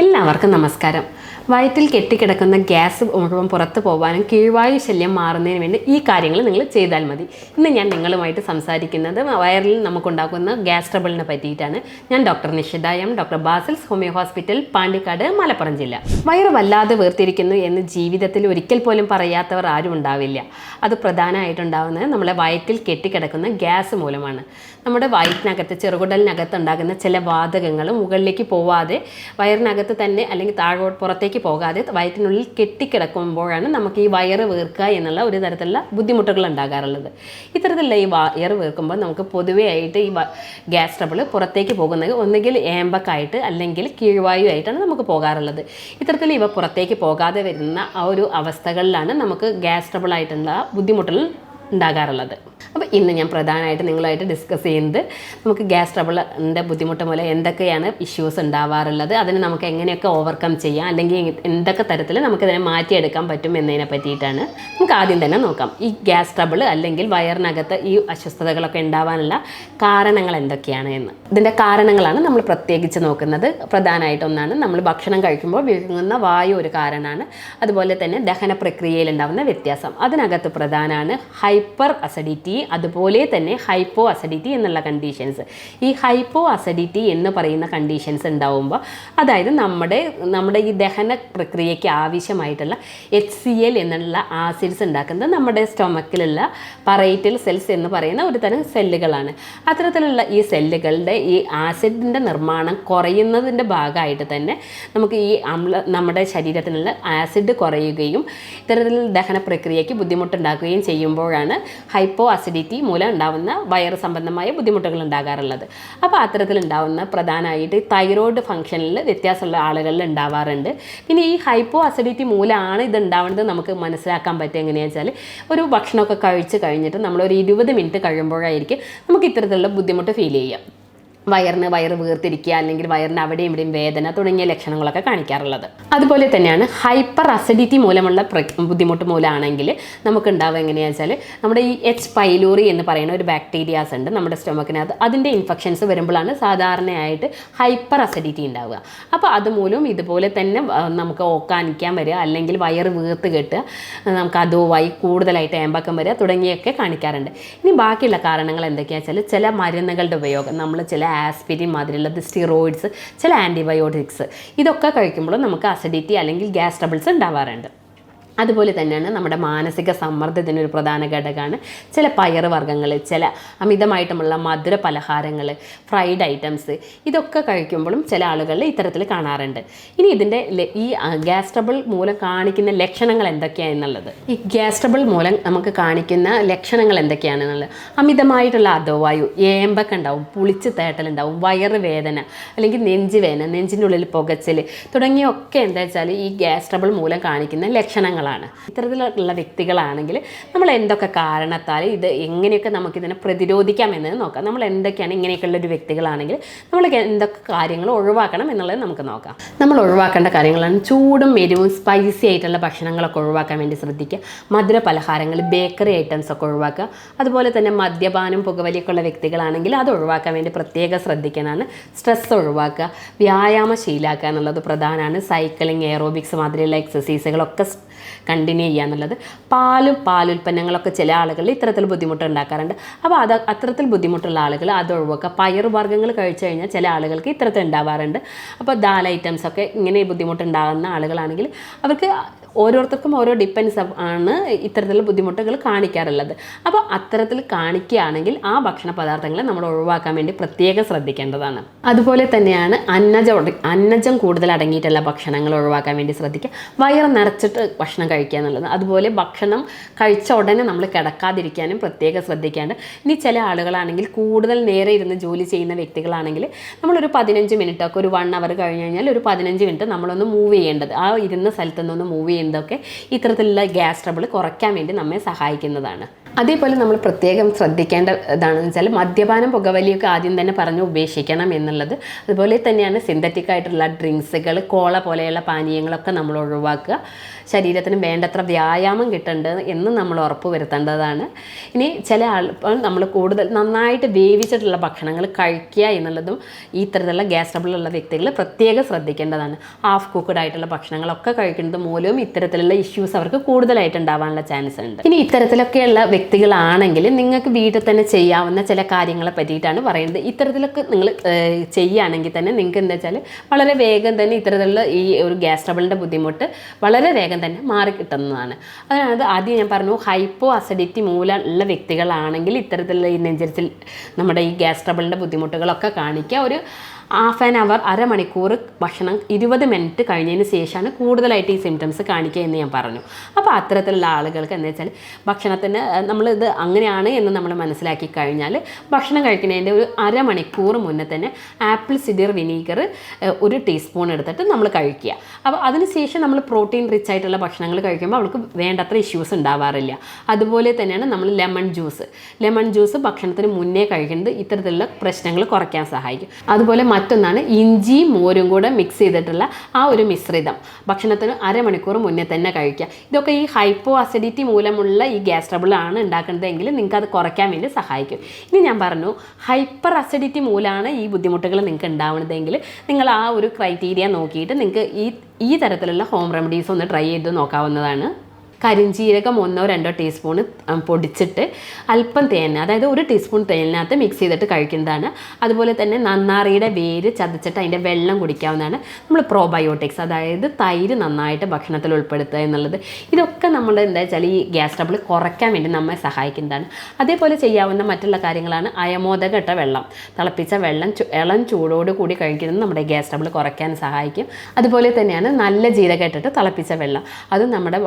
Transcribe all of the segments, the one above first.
എല്ലാവർക്കും നമസ്കാരം. വയറ്റിൽ കെട്ടിക്കിടക്കുന്ന ഗ്യാസ് മുഴുവൻ പുറത്തു പോകാനും കീഴ്വായു ശല്യം മാറുന്നതിന് വേണ്ടി ഈ കാര്യങ്ങൾ നിങ്ങൾ ചെയ്താൽ മതി. ഇന്ന് ഞാൻ നിങ്ങളുമായിട്ട് സംസാരിക്കുന്നത് വയറിൽ നമുക്കുണ്ടാക്കുന്ന ഗ്യാസ് ട്രബിളിനെ പറ്റിയിട്ടാണ്. ഞാൻ doctor Nishitha M. Doctor Basil's homoeo hospital Pandikkad Malappuram ജില്ല. വയറ് വല്ലാതെ വേർതിരിക്കുന്നു എന്ന് ജീവിതത്തിൽ ഒരിക്കൽ പോലും പറയാത്തവർ ആരും ഉണ്ടാവില്ല. അത് പ്രധാനമായിട്ടുണ്ടാകുന്നത് നമ്മളെ വയറ്റിൽ കെട്ടിക്കിടക്കുന്ന ഗ്യാസ് മൂലമാണ്. നമ്മുടെ വയറ്റിനകത്ത് ചെറുകുടലിനകത്ത് ഉണ്ടാകുന്ന ചില വാതകങ്ങൾ മുകളിലേക്ക് പോവാതെ വയറിനകത്ത് തന്നെ അല്ലെങ്കിൽ താഴോട്ട് പുറത്തേക്ക് പോകാതെ വയറ്റിനുള്ളിൽ കെട്ടിക്കിടക്കുമ്പോഴാണ് നമുക്ക് ഈ വയറ് വീർക്കുക എന്നുള്ള ഒരു തരത്തിലുള്ള ബുദ്ധിമുട്ടുകൾ ഉണ്ടാകാറുള്ളത്. ഇത്തരത്തിലുള്ള ഈ വയറ് വീർക്കുമ്പോൾ നമുക്ക് പൊതുവേ ആയിട്ട് ഈ ഗ്യാസ് ട്രബിൾ പുറത്തേക്ക് പോകുന്നത് ഒന്നുകിൽ ഏമ്പക്കായിട്ട് അല്ലെങ്കിൽ കീഴ്വായു ആയിട്ടാണ് നമുക്ക് പോകാറുള്ളത്. ഇത്തരത്തിൽ ഇവ പുറത്തേക്ക് പോകാതെ വരുന്ന ആ ഒരു അവസ്ഥകളിലാണ് നമുക്ക് ഗ്യാസ് ട്രബിൾ ആയിട്ടുള്ള ബുദ്ധിമുട്ടുകൾ ഉണ്ടാകാറുള്ളത്. അപ്പോൾ ഇന്ന് ഞാൻ പ്രധാനമായിട്ട് നിങ്ങളായിട്ട് ഡിസ്കസ് ചെയ്യുന്നത് നമുക്ക് ഗ്യാസ് ട്രബിളിന്റെ ബുദ്ധിമുട്ട് മൂലം എന്തൊക്കെയാണ് ഇഷ്യൂസ് ഉണ്ടാവാറുള്ളത് അതിന് നമുക്ക് എങ്ങനെയൊക്കെ ഓവർകം ചെയ്യാം അല്ലെങ്കിൽ എന്തൊക്കെ തരത്തിൽ നമുക്കിതിനെ മാറ്റിയെടുക്കാൻ പറ്റും എന്നതിനെ പറ്റിയിട്ടാണ്. നമുക്ക് ആദ്യം തന്നെ നോക്കാം. ഈ ഗ്യാസ് ട്രബിൾ അല്ലെങ്കിൽ വയറിനകത്ത് ഈ അസ്വസ്ഥതകളൊക്കെ ഉണ്ടാവാനുള്ള കാരണങ്ങൾ എന്തൊക്കെയാണ് എന്ന്. ഇതിന്റെ കാരണങ്ങളാണ് നമ്മൾ പ്രത്യേകിച്ച് നോക്കുന്നത്. പ്രധാനമായിട്ടൊന്നാണ് നമ്മൾ ഭക്ഷണം കഴിക്കുമ്പോൾ വിഴുങ്ങുന്ന വായു ഒരു കാരണമാണ്. അതുപോലെ തന്നെ ദഹന പ്രക്രിയയിൽ ഉണ്ടാകുന്ന വ്യത്യാസം. അതിനകത്ത് പ്രധാനമാണ് ഹൈപ്പർ അസിഡിറ്റി അതുപോലെ തന്നെ ഹൈപ്പോ അസിഡിറ്റി എന്നുള്ള കണ്ടീഷൻസ് ഈ ഹൈപ്പോ അസിഡിറ്റി എന്ന് പറയുന്ന കണ്ടീഷൻസ് ഉണ്ടാവുമ്പോൾ അതായത് നമ്മുടെ നമ്മുടെ ഈ ദഹന പ്രക്രിയയ്ക്ക് ആവശ്യമായിട്ടുള്ള എച്ച് സി എൽ എന്നുള്ള ആസിഡ്സ് ഉണ്ടാക്കുന്നത് നമ്മുടെ സ്റ്റൊമക്കിലുള്ള പറൈറ്റൽ സെൽസ് എന്ന് പറയുന്ന ഒരു തരം സെല്ലുകളാണ് അത്തരത്തിലുള്ള ഈ സെല്ലുകളുടെ ഈ ആസിഡിന്റെ നിർമ്മാണം കുറയുന്നതിന്റെ ഭാഗമായിട്ട് തന്നെ നമുക്ക് ഈ അമ്ല നമ്മുടെ ശരീരത്തിനുള്ള ആസിഡ് കുറയുകയും ഇത്തരത്തിൽ ദഹന പ്രക്രിയയ്ക്ക് ബുദ്ധിമുട്ടുണ്ടാക്കുകയും ചെയ്യുമ്പോഴാണ് ഹൈപ്പോ അസിഡിറ്റി മൂലം ഉണ്ടാവുന്ന വയറ് സംബന്ധമായ ബുദ്ധിമുട്ടുകൾ ഉണ്ടാകാറുള്ളത്. അപ്പോൾ അത്തരത്തിലുണ്ടാകുന്ന പ്രധാനമായിട്ട് തൈറോയ്ഡ് ഫംഗ്ഷനിൽ വ്യത്യാസമുള്ള ആളുകളിൽ ഉണ്ടാവാറുണ്ട്. പിന്നെ ഈ ഹൈപ്പോ അസിഡിറ്റി മൂലമാണ് ഇത് ഉണ്ടാവുന്നത് നമുക്ക് മനസ്സിലാക്കാൻ പറ്റുക എങ്ങനെയാണെന്ന് വെച്ചാൽ ഒരു ഭക്ഷണമൊക്കെ കഴിച്ച് കഴിഞ്ഞിട്ട് നമ്മളൊരു ഇരുപത് മിനിറ്റ് കഴിയുമ്പോഴായിരിക്കും നമുക്ക് ഇത്തരത്തിലുള്ള ബുദ്ധിമുട്ട് ഫീൽ ചെയ്യാം. വയറിന് വയറ് വീർത്തിരിക്കുക അല്ലെങ്കിൽ വയറിന് അവിടെയും ഇവിടെയും വേദന തുടങ്ങിയ ലക്ഷണങ്ങളൊക്കെ കാണിക്കാറുള്ളത്. അതുപോലെ തന്നെയാണ് ഹൈപ്പർ അസിഡിറ്റി മൂലമുള്ള ബുദ്ധിമുട്ട് മൂലമാണെങ്കിൽ നമുക്ക് ഉണ്ടാവുക എങ്ങനെയാണെന്ന് വെച്ചാൽ നമ്മുടെ ഈ എച്ച് പൈലൂറി എന്ന് പറയുന്ന ഒരു ബാക്ടീരിയാസ് ഉണ്ട് നമ്മുടെ സ്റ്റൊമക്കിനകത്ത് അതിന്റെ ഇൻഫെക്ഷൻസ് വരുമ്പോഴാണ് സാധാരണയായിട്ട് ഹൈപ്പർ അസിഡിറ്റി ഉണ്ടാവുക. അപ്പോൾ അതുമൂലം ഇതുപോലെ തന്നെ നമുക്ക് ഓക്കാനിക്കാൻ വരിക അല്ലെങ്കിൽ വയറ് വീർത്ത് കെട്ടുക നമുക്ക് അതുമായി കൂടുതലായിട്ട് ഏമ്പക്കം വരിക തുടങ്ങിയൊക്കെ കാണിക്കാറുണ്ട്. ഇനി ബാക്കിയുള്ള കാരണങ്ങൾ എന്തൊക്കെയാണെന്ന് വെച്ചാൽ ചില മരുന്നുകളുടെ ഉപയോഗം നമ്മൾ ചില ആസ്പിരിൻ മാതിരിയുള്ളത് സ്റ്റിറോയിഡ്സ് ചില ആന്റിബയോട്ടിക്സ് ഇതൊക്കെ കഴിക്കുമ്പോൾ നമുക്ക് അസിഡിറ്റി അല്ലെങ്കിൽ ഗ്യാസ് ട്രബിൾസ് ഉണ്ടാവാറുണ്ട്. അതുപോലെ തന്നെയാണ് നമ്മുടെ മാനസിക സമ്മർദ്ദത്തിന് ഒരു പ്രധാന ഘടകമാണ്. ചില പയറ് വർഗങ്ങൾ ചില അമിതമായിട്ടുമുള്ള മധുര പലഹാരങ്ങൾ ഫ്രൈഡ് ഐറ്റംസ് ഇതൊക്കെ കഴിക്കുമ്പോഴും ചില ആളുകളിൽ ഇത്തരത്തിൽ കാണാറുണ്ട്. ഇനി ഇതിന്റെ ഈ ഗ്യാസ് ട്രബിൾ മൂലം കാണിക്കുന്ന ലക്ഷണങ്ങൾ എന്തൊക്കെയാണെന്നുള്ളത് ഈ ഗ്യാസ് ട്രബിൾ മൂലം നമുക്ക് കാണിക്കുന്ന ലക്ഷണങ്ങൾ എന്തൊക്കെയാണെന്നുള്ളത് അമിതമായിട്ടുള്ള അധോവായു ഏമ്പൊക്കെ ഉണ്ടാവും പുളിച്ച് തേട്ടലുണ്ടാവും വയറ് വേദന അല്ലെങ്കിൽ നെഞ്ച് വേദന നെഞ്ചിന്റെ ഉള്ളിൽ പുകച്ചിൽ തുടങ്ങിയൊക്കെ എന്താ വെച്ചാൽ ഈ ഗ്യാസ് ട്രബിൾ മൂലം കാണിക്കുന്ന ലക്ഷണങ്ങളാണ് ഇത്തരത്തിലുള്ള വ്യക്തികളാണെങ്കിൽ നമ്മൾ എന്തൊക്കെ കാരണത്താൽ ഇത് എങ്ങനെയൊക്കെ നമുക്കിതിനെ പ്രതിരോധിക്കാം എന്നത് നോക്കാം. നമ്മൾ എന്തൊക്കെയാണ് ഇങ്ങനെയൊക്കെയുള്ള ഒരു വ്യക്തികളാണെങ്കിൽ നമ്മൾ എന്തൊക്കെ കാര്യങ്ങൾ ഒഴിവാക്കണം എന്നുള്ളത് നമുക്ക് നോക്കാം. നമ്മൾ ഒഴിവാക്കേണ്ട കാര്യങ്ങളാണ് ചൂടും എരിവും സ്പൈസി ആയിട്ടുള്ള ഭക്ഷണങ്ങളൊക്കെ ഒഴിവാക്കാൻ വേണ്ടി ശ്രദ്ധിക്കുക. മധുര പലഹാരങ്ങൾ ബേക്കറി ഐറ്റംസ് ഒക്കെ ഒഴിവാക്കുക. അതുപോലെ തന്നെ മദ്യപാനം പുകവലിയൊക്കെ ഉള്ള വ്യക്തികളാണെങ്കിൽ അത് ഒഴിവാക്കാൻ വേണ്ടി പ്രത്യേകം ശ്രദ്ധിക്കാനാണ് സ്ട്രെസ് ഒഴിവാക്കുക വ്യായാമം ശീലാക്കുക എന്നുള്ളത് പ്രധാനമാണ്. സൈക്ലിംഗ് എയറോബിക്സ് മാതിരിയുള്ള എക്സസൈസുകളൊക്കെ കണ്ടിന്യൂ ചെയ്യുക എന്നുള്ളത്. പാലും പാലുൽപ്പന്നങ്ങളൊക്കെ ചില ആളുകളിൽ ഇത്തരത്തിൽ ബുദ്ധിമുട്ട് ഉണ്ടാക്കാറുണ്ട്. അപ്പോൾ അത് അത്തരത്തിൽ ബുദ്ധിമുട്ടുള്ള ആളുകൾ അത് ഒഴിവാക്കുക. പയർ വർഗങ്ങൾ കഴിച്ചു കഴിഞ്ഞാൽ ചില ആളുകൾക്ക് ഇത്തരത്തിൽ ഉണ്ടാവാറുണ്ട്. അപ്പോൾ ദാൽ ഐറ്റംസ് ഒക്കെ ഇങ്ങനെ ബുദ്ധിമുട്ടുണ്ടാകുന്ന ആളുകളാണെങ്കിൽ അവർക്ക് ഓരോരുത്തർക്കും ഓരോ ഡിപ്പെൻസ് ആണ് ഇത്തരത്തിലുള്ള ബുദ്ധിമുട്ടുകൾ കാണിക്കാറുള്ളത്. അപ്പോൾ അത്തരത്തിൽ കാണിക്കുകയാണെങ്കിൽ ആ ഭക്ഷണ പദാർത്ഥങ്ങളെ നമ്മൾ ഒഴിവാക്കാൻ വേണ്ടി പ്രത്യേകം ശ്രദ്ധിക്കേണ്ടതാണ്. അതുപോലെ തന്നെയാണ് അന്നജം അന്നജം കൂടുതൽ അടങ്ങിയിട്ടുള്ള ഭക്ഷണങ്ങൾ ഒഴിവാക്കാൻ വേണ്ടി ശ്രദ്ധിക്കുക. വയറ് നിറച്ചിട്ട് ഭക്ഷണം കഴിക്കുക എന്നുള്ളത്. അതുപോലെ ഭക്ഷണം കഴിച്ച ഉടനെ നമ്മൾ കിടക്കാതിരിക്കാനും പ്രത്യേകം ശ്രദ്ധിക്കാണ്ട് ഇനി ചില ആളുകളാണെങ്കിൽ കൂടുതൽ നേരെ ഇരുന്ന് ജോലി ചെയ്യുന്ന വ്യക്തികളാണെങ്കിൽ നമ്മളൊരു പതിനഞ്ച് മിനിറ്റ് ഒക്കെ ഒരു വൺ അവർ കഴിഞ്ഞ് കഴിഞ്ഞാൽ ഒരു പതിനഞ്ച് മിനിറ്റ് നമ്മളൊന്ന് മൂവ് ചെയ്യേണ്ടത്. ആ ഇരുന്ന സ്ഥലത്ത് മൂവ് ചെയ്യുന്നതൊക്കെ ഇത്തരത്തിലുള്ള ഗ്യാസ് ട്രബിൾ കുറയ്ക്കാൻ വേണ്ടി നമ്മെ സഹായിക്കുന്നതാണ്. അതേപോലെ നമ്മൾ പ്രത്യേകം ശ്രദ്ധിക്കേണ്ട ഇതാണെന്ന് വെച്ചാൽ മദ്യപാനം പുകവലിയൊക്കെ ആദ്യം തന്നെ പറഞ്ഞ് ഉപേക്ഷിക്കണം എന്നുള്ളത്. അതുപോലെ തന്നെയാണ് സിന്തറ്റിക് ആയിട്ടുള്ള ഡ്രിങ്ക്സുകൾ കോള പോലെയുള്ള പാനീയങ്ങളൊക്കെ നമ്മൾ ഒഴിവാക്കുക. ശരീരത്തിന് വേണ്ടത്ര വ്യായാമം കിട്ടേണ്ടത് എന്ന് നമ്മൾ ഉറപ്പ് വരുത്തേണ്ടതാണ്. ഇനി ചില ആൾ നമ്മൾ കൂടുതൽ നന്നായിട്ട് വേവിച്ചിട്ടുള്ള ഭക്ഷണങ്ങൾ കഴിക്കുക എന്നുള്ളതും ഈ ഇത്തരത്തിലുള്ള ഗ്യാസ് ട്രബിളുള്ള വ്യക്തികൾ പ്രത്യേകം ശ്രദ്ധിക്കേണ്ടതാണ്. ഹാഫ് കുക്ക്ഡ് ആയിട്ടുള്ള ഭക്ഷണങ്ങളൊക്കെ കഴിക്കുന്നത് മൂലവും ഇത്തരത്തിലുള്ള ഇഷ്യൂസ് അവർക്ക് കൂടുതലായിട്ട് ഉണ്ടാവാനുള്ള ചാൻസ് ഉണ്ട്. ഇനി ഇത്തരത്തിലൊക്കെയുള്ള വ്യക്തികളാണെങ്കിൽ നിങ്ങൾക്ക് വീട്ടിൽ തന്നെ ചെയ്യാവുന്ന ചില കാര്യങ്ങളെ പറ്റിയിട്ടാണ് പറയുന്നത്. ഇത്തരത്തിലൊക്കെ നിങ്ങൾ ചെയ്യുകയാണെങ്കിൽ തന്നെ നിങ്ങൾക്ക് എന്താ വെച്ചാൽ വളരെ വേഗം തന്നെ ഇത്തരത്തിലുള്ള ഈ ഒരു ഗ്യാസ് ട്രബിളിന്റെ ബുദ്ധിമുട്ട് വളരെ വേഗം തന്നെ മാറി കിട്ടുന്നതാണ്. അതായത് ആദ്യം ഞാൻ പറഞ്ഞു ഹൈപ്പോ അസിഡിറ്റി മൂലം ഉള്ള വ്യക്തികളാണെങ്കിൽ ഇത്തരത്തിലുള്ള ഈ നെഞ്ചരിച്ചിൽ നമ്മുടെ ഈ ഗ്യാസ് ട്രബിളിന്റെ ബുദ്ധിമുട്ടുകളൊക്കെ കാണിക്കുക ഒരു ഹാഫ് ആൻ അവർ അരമണിക്കൂർ ഭക്ഷണം ഇരുപത് മിനിറ്റ് കഴിഞ്ഞതിന് ശേഷമാണ് കൂടുതലായിട്ട് ഈ സിംറ്റംസ് കാണിക്കുക എന്ന് ഞാൻ പറഞ്ഞു. അപ്പോൾ അത്തരത്തിലുള്ള ആളുകൾക്ക് എന്താ വെച്ചാൽ ഭക്ഷണത്തിന് നമ്മളിത് അങ്ങനെയാണ് എന്ന് നമ്മൾ മനസ്സിലാക്കി കഴിഞ്ഞാൽ ഭക്ഷണം കഴിക്കുന്നതിന്റെ ഒരു അരമണിക്കൂർ മുന്നേ തന്നെ ആപ്പിൾ സിഡിർ വിനീഗർ ഒരു ടീസ്പൂൺ എടുത്തിട്ട് നമ്മൾ കഴിക്കുക. അപ്പോൾ അതിനുശേഷം നമ്മൾ പ്രോട്ടീൻ റിച്ച് ആയിട്ടുള്ള ഭക്ഷണങ്ങൾ കഴിക്കുമ്പോൾ അവൾക്ക് വേണ്ടത്ര ഇഷ്യൂസ് ഉണ്ടാവാറില്ല. അതുപോലെ തന്നെയാണ് നമ്മൾ ലെമൺ ജ്യൂസ്. ലെമൺ ജ്യൂസ് ഭക്ഷണത്തിന് മുന്നേ കഴിക്കുന്നത് ഇത്തരത്തിലുള്ള പ്രശ്നങ്ങൾ കുറയ്ക്കാൻ സഹായിക്കും. അതുപോലെ മറ്റൊന്നാണ് ഇഞ്ചി മോരും കൂടെ മിക്സ് ചെയ്തിട്ടുള്ള ആ ഒരു മിശ്രിതം. ഭക്ഷണത്തിന് അരമണിക്കൂർ മുന്നേ തന്നെ കഴിക്കുക. ഇതൊക്കെ ഈ ഹൈപ്പോ അസിഡിറ്റി മൂലമുള്ള ഈ ഗ്യാസ് ട്രബിൾ ആണ് ഉണ്ടാക്കുന്നതെങ്കിൽ നിങ്ങൾക്ക് അത് കുറയ്ക്കാൻ വേണ്ടി സഹായിക്കും. ഇനി ഞാൻ പറഞ്ഞു ഹൈപ്പർ അസിഡിറ്റി മൂലമാണ് ഈ ബുദ്ധിമുട്ടുകൾ നിങ്ങൾക്ക് ഉണ്ടാവുന്നതെങ്കിൽ നിങ്ങൾ ആ ഒരു ക്രൈറ്റീരിയ നോക്കിയിട്ട് നിങ്ങൾക്ക് ഈ ഈ തരത്തിലുള്ള ഹോം റെമഡീസ് ഒന്ന് ട്രൈ ചെയ്ത് നോക്കാവുന്നതാണ്. കരിഞ്ചീരകം ഒന്നോ രണ്ടോ ടീസ്പൂൺ പൊടിച്ചിട്ട് അല്പം തേൻ അതായത് ഒരു ടീസ്പൂൺ തേനിനകത്ത് മിക്സ് ചെയ്തിട്ട് കഴിക്കുന്നതാണ്. അതുപോലെ തന്നെ നന്നാറിയുടെ വേര് ചതച്ചിട്ട് അതിന്റെ വെള്ളം കുടിക്കാവുന്നതാണ്. നമ്മൾ പ്രോബയോട്ടിക്സ് അതായത് തൈര് നന്നായിട്ട് ഭക്ഷണത്തിൽ ഉൾപ്പെടുത്തുക എന്നുള്ളത്. ഇതൊക്കെ നമ്മൾ എന്താ വെച്ചാൽ ഈ ഗ്യാസ് ട്രബിൾ കുറയ്ക്കാൻ വേണ്ടി നമ്മെ സഹായിക്കുന്നതാണ്. അതേപോലെ ചെയ്യാവുന്ന മറ്റുള്ള കാര്യങ്ങളാണ് അയമോദകട്ട വെള്ളം. തിളപ്പിച്ച വെള്ളം ഇളം ചൂടോട് കൂടി കഴിക്കുന്നത് നമ്മുടെ ഗ്യാസ് ട്രബിൾ കുറയ്ക്കാൻ സഹായിക്കും. അതുപോലെ തന്നെയാണ് നല്ല ജീരകം ഇട്ടിട്ട് തിളപ്പിച്ച വെള്ളം. അത് നമ്മുടെ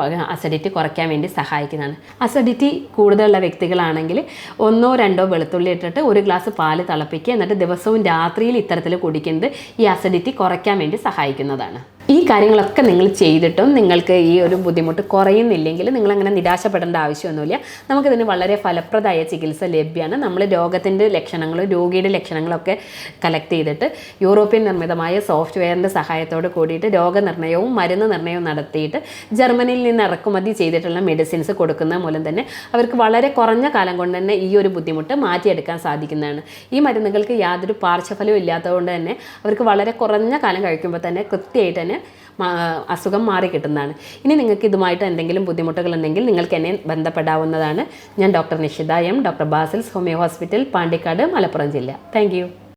അസിഡിറ്റി കുറയ്ക്കാൻ വേണ്ടി സഹായിക്കുന്നതാണ്. അസിഡിറ്റി കൂടുതലുള്ള വ്യക്തികളാണെങ്കിൽ ഒന്നോ രണ്ടോ വെളുത്തുള്ളി ഇട്ടിട്ട് ഒരു ഗ്ലാസ് പാൽ തിളപ്പിക്കുക. എന്നിട്ട് ദിവസവും രാത്രിയിൽ ഇത്തരത്തിൽ കുടിക്കുന്നത് ഈ അസിഡിറ്റി കുറയ്ക്കാൻ വേണ്ടി സഹായിക്കുന്നതാണ്. ഈ കാര്യങ്ങളൊക്കെ നിങ്ങൾ ചെയ്തിട്ടും നിങ്ങൾക്ക് ഈ ഒരു ബുദ്ധിമുട്ട് കുറയുന്നില്ലെങ്കിൽ നിങ്ങളങ്ങനെ നിരാശപ്പെടേണ്ട ആവശ്യമൊന്നുമില്ല. നമുക്കിതിന് വളരെ ഫലപ്രദമായ ചികിത്സ ലഭ്യമാണ് നമ്മൾ രോഗത്തിന്റെ ലക്ഷണങ്ങൾ രോഗിയുടെ ലക്ഷണങ്ങളൊക്കെ കളക്ട് ചെയ്തിട്ട് യൂറോപ്യൻ നിർമ്മിതമായ സോഫ്റ്റ്വെയറിന്റെ സഹായത്തോട് കൂടിയിട്ട് രോഗനിർണയവും മരുന്ന് നിർണയവും നടത്തിയിട്ട് ജർമ്മനിയിൽ നിന്ന് ഇറക്കുമതി ചെയ്തിട്ടുള്ള മെഡിസിൻസ് കൊടുക്കുന്ന മൂലം തന്നെ അവർക്ക് വളരെ കുറഞ്ഞ കാലം കൊണ്ട് തന്നെ ഈ ഒരു ബുദ്ധിമുട്ട് മാറ്റിയെടുക്കാൻ സാധിക്കുന്നതാണ്. ഈ മരുന്നുകൾക്ക് യാതൊരു പാർശ്വഫലവും ഇല്ലാത്തതുകൊണ്ട് തന്നെ അവർക്ക് വളരെ കുറഞ്ഞ കാലം കഴിക്കുമ്പോൾ തന്നെ കൃത്യമായിട്ട് തന്നെ അസുഖം മാറി കിട്ടുന്നതാണ്. ഇനി നിങ്ങൾക്ക് ഇതുമായിട്ട് എന്തെങ്കിലും ബുദ്ധിമുട്ടുകൾ ഉണ്ടെങ്കിൽ നിങ്ങൾക്ക് എന്നെ ബന്ധപ്പെടാവുന്നതാണ്. ഞാൻ doctor Nishitha M doctor Basil's homoeo hospital Pandikkad Malappuram ജില്ല. താങ്ക്